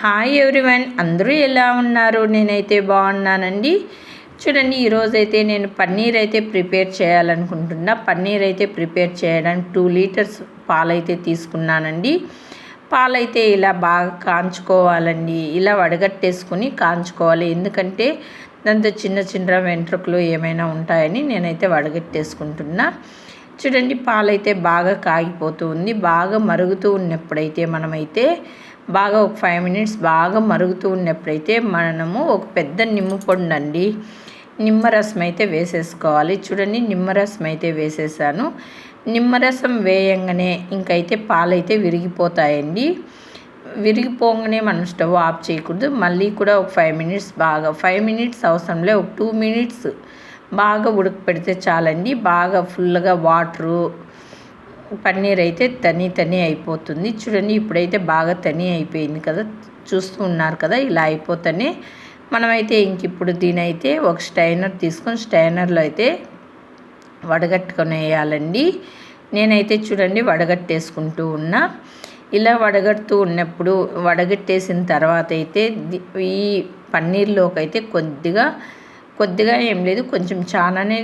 Hi everyone అందరూ ఎలా ఉన్నారు? నేనైతే బాగున్నానండి. చూడండి ఈరోజైతే నేను పన్నీర్ అయితే ప్రిపేర్ చేయాలనుకుంటున్నా. పన్నీర్ అయితే ప్రిపేర్ చేయడానికి టూ లీటర్స్ పాలైతే తీసుకున్నానండి. పాలైతే ఇలా బాగా కాంచుకోవాలండి. ఇలా వడగట్టేసుకుని కాంచుకోవాలి. ఎందుకంటే దాంతో చిన్న చిన్న వెంట్రుకలు ఏమైనా ఉంటాయని నేనైతే వడగట్టేసుకుంటున్నా. చూడండి పాలైతే బాగా కాగిపోతూ ఉంది. బాగా మరుగుతూ ఉన్నప్పుడైతే మనమైతే బాగా ఒక ఫైవ్ మినిట్స్ బాగా మరుగుతూ ఉన్నప్పుడైతే మనము ఒక పెద్ద నిమ్మ పొండండి. నిమ్మరసం అయితే వేసేసుకోవాలి. చూడండి నిమ్మరసం అయితే వేసేసాను. నిమ్మరసం వేయంగానే ఇంకైతే పాలైతే విరిగిపోతాయండి. విరిగిపోగానే మనం స్టవ్ ఆఫ్ చేయకూడదు. మళ్ళీ కూడా ఒక ఫైవ్ మినిట్స్ బాగా ఫైవ్ మినిట్స్ అవసరంలే ఒక టూ మినిట్స్ బాగా ఉడక పెడితే చాలండి. బాగా ఫుల్గా వాటరు పన్నీర్ అయితే తని తని అయిపోతుంది. చూడండి ఇప్పుడైతే బాగా తని అయిపోయింది కదా చూస్తూ ఉన్నారు కదా ఇలా అయిపోతేనే మనమైతే ఇంక ఇప్పుడు దీని అయితే ఒక స్టైనర్ తీసుకొని స్టైనర్లో అయితే వడగట్టుకొని వేయాలండి నేనైతే చూడండి వడగట్టేసుకుంటూ ఉన్నా. ఇలా వడగడుతూ ఉన్నప్పుడు వడగట్టేసిన తర్వాత అయితే ఈ పన్నీర్లోకి అయితే కొద్దిగా కొద్దిగా ఏం లేదు కొంచెం చాలానే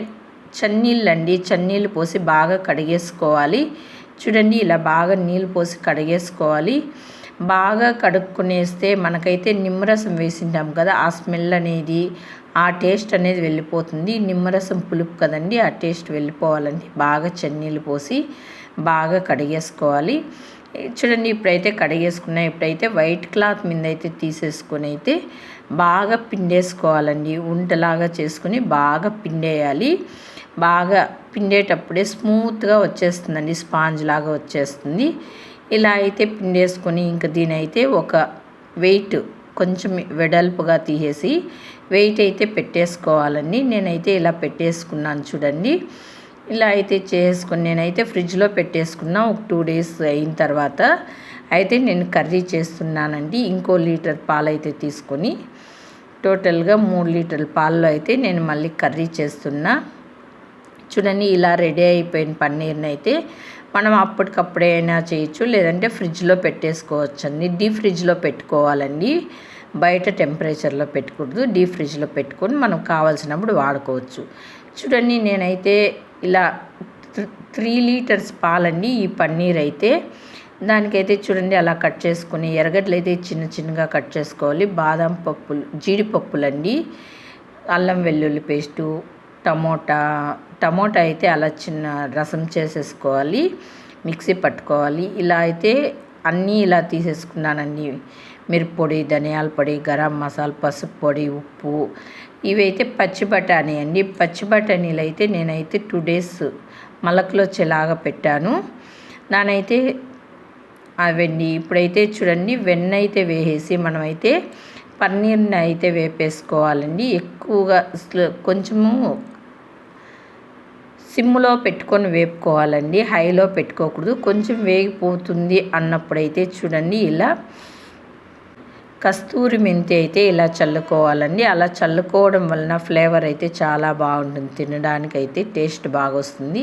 చన్నీళ్ళు అండి చన్నీళ్ళు పోసి బాగా కడిగేసుకోవాలి. చూడండి ఇలా బాగా నీళ్ళు పోసి కడిగేసుకోవాలి. బాగా కడుక్కునేస్తే మనకైతే నిమ్మరసం వేసింటాం కదా ఆ స్మెల్ అనేది ఆ టేస్ట్ అనేది వెళ్ళిపోతుంది. నిమ్మరసం పులుపు కదండి ఆ టేస్ట్ వెళ్ళిపోవాలండి. బాగా చన్నీళ్ళు పోసి బాగా కడిగేసుకోవాలి. చూడండి ఇప్పుడైతే కడిగేసుకున్నా ఇప్పుడైతే వైట్ క్లాత్ మీద అయితే తీసేసుకొని అయితే బాగా పిండేసుకోవాలండి. ఉంటలాగా చేసుకుని బాగా పిండేయాలి. బాగా పిండేటప్పుడే స్మూత్గా వచ్చేస్తుందండి స్పాంజ్ లాగా వచ్చేస్తుంది. ఇలా అయితే పిండేసుకొని ఇంకా దీని అయితే ఒక వెయిట్ కొంచెం వెడల్పుగా తీసేసి వెయిట్ అయితే పెట్టేసుకోవాలండి. నేనైతే ఇలా పెట్టేసుకున్నాను చూడండి. ఇలా అయితే చేసుకుని నేనైతే ఫ్రిడ్జ్లో పెట్టేసుకున్నా ఒక టూ డేస్ అయిన తర్వాత అయితే నేను కర్రీ చేస్తున్నానండి. ఇంకో లీటర్ పాలు అయితే తీసుకొని టోటల్గా మూడు లీటర్ల పాలలో అయితే నేను మళ్ళీ కర్రీ చేస్తున్నా. చూడండి ఇలా రెడీ అయిపోయిన పన్నీర్ని అయితే మనం అప్పటికప్పుడే అయినా చేయొచ్చు లేదంటే ఫ్రిడ్జ్లో పెట్టేసుకోవచ్చండి. డీ ఫ్రిడ్జ్లో పెట్టుకోవాలండి. బయట టెంపరేచర్లో పెట్టకూడదు. డీ ఫ్రిడ్జ్లో పెట్టుకొని మనం కావాల్సినప్పుడు వాడుకోవచ్చు. చూడండి నేనైతే ఇలా త్రీ లీటర్స్ పాలండి ఈ పన్నీర్ అయితే దానికైతే చూడండి అలా కట్ చేసుకుని ఎర్రగడ్డలు అయితే చిన్న చిన్నగా కట్ చేసుకోవాలి. బాదం పప్పులు జీడిపప్పులండి అల్లం వెల్లుల్లి పేస్టు టమోటా టమోటా అయితే అలా చిన్న రసం చేసేసుకోవాలి. మిక్సీ పట్టుకోవాలి. ఇలా అయితే అన్నీ ఇలా తీసేసుకున్నానండి మిరప్పొడి ధనియాల పొడి గరం మసాలా పసుపు పొడి ఉప్పు ఇవైతే పచ్చి బఠానీ అండి. పచ్చి బఠానీలు అయితే నేనైతే టూ డేస్ మలకలు వచ్చేలాగా పెట్టాను. నానైతే అవండి ఇప్పుడైతే చూడండి వెన్న అయితే వేసేసి మనమైతే పన్నీర్ని అయితే వేపేసుకోవాలండి. ఎక్కువగా కొంచెము సిమ్లో పెట్టుకొని వేపుకోవాలండి. హైలో పెట్టుకోకూడదు. కొంచెం వేగిపోతుంది అన్నప్పుడైతే చూడండి ఇలా కస్తూరి మెంతి అయితే ఇలా చల్లుకోవాలండి. అలా చల్లుకోవడం వలన ఫ్లేవర్ అయితే చాలా బాగుంటుంది. తినడానికి అయితే టేస్ట్ బాగా వస్తుంది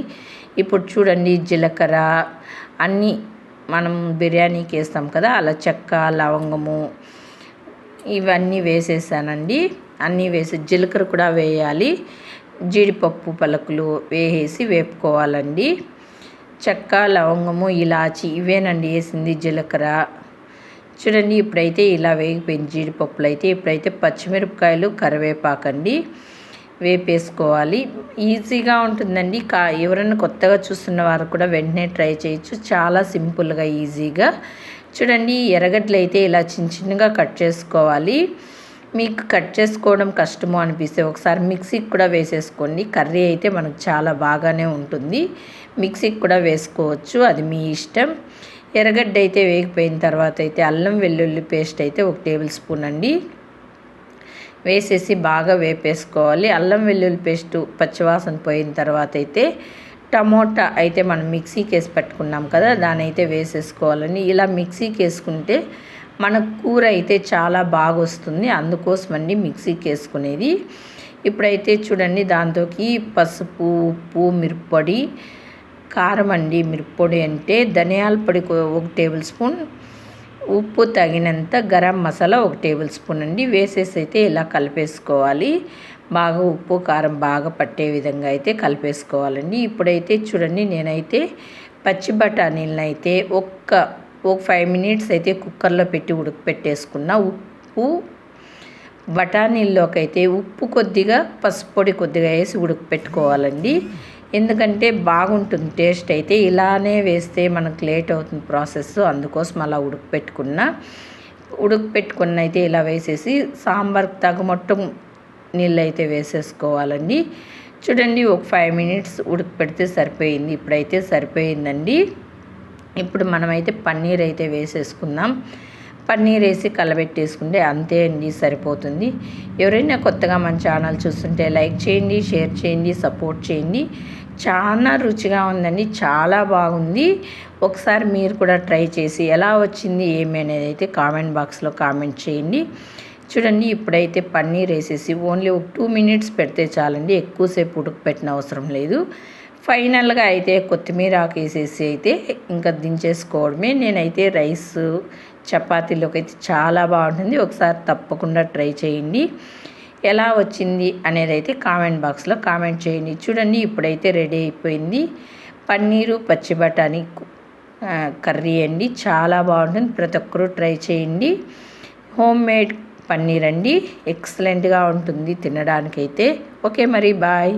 ఇప్పుడు చూడండి జీలకర్ర అన్నీ మనం బిర్యానీకి వేస్తాం కదా అలా చెక్క లవంగము ఇవన్నీ వేసేసానండి. అన్నీ వేసి జీలకర్ర కూడా వేయాలి. జీడిపప్పు పలకలు వేసేసి వేపుకోవాలండి. చెక్క లవంగము ఇలాచి ఇవేనండి వేసింది జీలకర్ర. చూడండి ఇప్పుడైతే ఇలా వేగిపోయింది జీడిపప్పులు అయితే. ఇప్పుడైతే పచ్చిమిరపకాయలు కరివేపాకండి వేపేసుకోవాలి. ఈజీగా ఉంటుందండి. కా ఎవరైనా కొత్తగా చూస్తున్న వారు కూడా వెంటనే ట్రై చేయొచ్చు. చాలా సింపుల్గా ఈజీగా. చూడండి ఎర్రగడ్డలు అయితే ఇలా చిన్న చిన్నగా కట్ చేసుకోవాలి. మీకు కట్ చేసుకోవడం కష్టము అనిపిస్తే ఒకసారి మిక్సీకి కూడా వేసేసుకోండి. కర్రీ అయితే మనకు చాలా బాగానే ఉంటుంది. మిక్సీకి కూడా వేసుకోవచ్చు. అది మీ ఇష్టం. ఎర్రగడ్డ అయితే వేగిపోయిన తర్వాత అయితే అల్లం వెల్లుల్లి పేస్ట్ అయితే ఒక టేబుల్ స్పూన్ అండి. వేసేసి బాగా వేపేసుకోవాలి. అల్లం వెల్లుల్లి పేస్ట్ పచ్చివాసన పోయిన తర్వాత అయితే టమోటా అయితే మనం మిక్సీకి వేసి పెట్టుకున్నాం కదా దాని అయితే వేసేసుకోవాలని ఇలా మిక్సీకి వేసుకుంటే మన కూర అయితే చాలా బాగా వస్తుంది. అందుకోసమండి మిక్సీకి వేసుకునేది ఇప్పుడైతే చూడండి దాంతోకి పసుపు ఉప్పు మిరప్పొడి కారం అండి మిరప్పొడి అంటే ధనియాల పొడి ఒక టేబుల్ స్పూన్. ఉప్పు తగినంత గరం మసాలా ఒక టేబుల్ స్పూన్ అండి. వేసేసి అయితే ఇలా కలిపేసుకోవాలి. బాగా ఉప్పు కారం బాగా పట్టే విధంగా అయితే కలిపేసుకోవాలండి. ఇప్పుడైతే చూడండి నేనైతే పచ్చి బఠానీలను అయితే ఒక్క ఒక ఫైవ్ మినిట్స్ అయితే కుక్కర్లో పెట్టి ఉడకపెట్టేసుకున్న ఉప్పు బఠానీల్లోకి అయితే ఉప్పు కొద్దిగా పసుపు పొడి కొద్దిగా వేసి ఉడకపెట్టుకోవాలండి. ఎందుకంటే బాగుంటుంది టేస్ట్ అయితే. ఇలానే వేస్తే మనకు లేట్ అవుతుంది ప్రాసెస్. అందుకోసం అలా ఉడకపెట్టుకున్న. ఉడకపెట్టుకున్న అయితే ఇలా వేసేసి సాంబార్ తగమొట్టం నీళ్ళు అయితే వేసేసుకోవాలండి. చూడండి ఒక ఫైవ్ మినిట్స్ ఉడకపెడితే సరిపోయింది. ఇప్పుడైతే సరిపోయిందండి. ఇప్పుడు మనమైతే పన్నీర్ అయితే వేసేసుకుందాం. పన్నీర్ వేసి కలబెట్టేసుకుంటే అంతే అండి సరిపోతుంది. ఎవరైనా కొత్తగా మన ఛానల్ చూస్తుంటే లైక్ చేయండి షేర్ చేయండి సపోర్ట్ చేయండి. చాలా రుచిగా ఉందండి చాలా బాగుంది. ఒకసారి మీరు కూడా ట్రై చేసి ఎలా వచ్చింది ఏమి అనేది అయితే కామెంట్ బాక్స్లో కామెంట్ చేయండి. చూడండి ఇప్పుడైతే పన్నీర్ వేసేసి ఓన్లీ ఒక టూ మినిట్స్ పెడితే చాలండి ఎక్కువసేపు ఉడకపెట్టిన అవసరం లేదు. ఫైనల్గా అయితే కొత్తిమీర ఆకు వేసేసి అయితే ఇంకా దించేసుకోవడమే. నేనైతే రైస్ చపాతీలోకి అయితే చాలా బాగుంటుంది. ఒకసారి తప్పకుండా ట్రై చేయండి. ఎలా వచ్చింది అనేది అయితే కామెంట్ బాక్స్లో కామెంట్ చేయండి. చూడండి ఇప్పుడైతే రెడీ అయిపోయింది. పన్నీరు పచ్చి బఠానీ కర్రీ అండి. చాలా బాగుంటుంది. ప్రతి ఒక్కరూ ట్రై చేయండి. హోమ్ మేడ్ పన్నీర్ అండి ఎక్సలెంట్గా ఉంటుంది తినడానికైతే. ఓకే మరి బాయ్.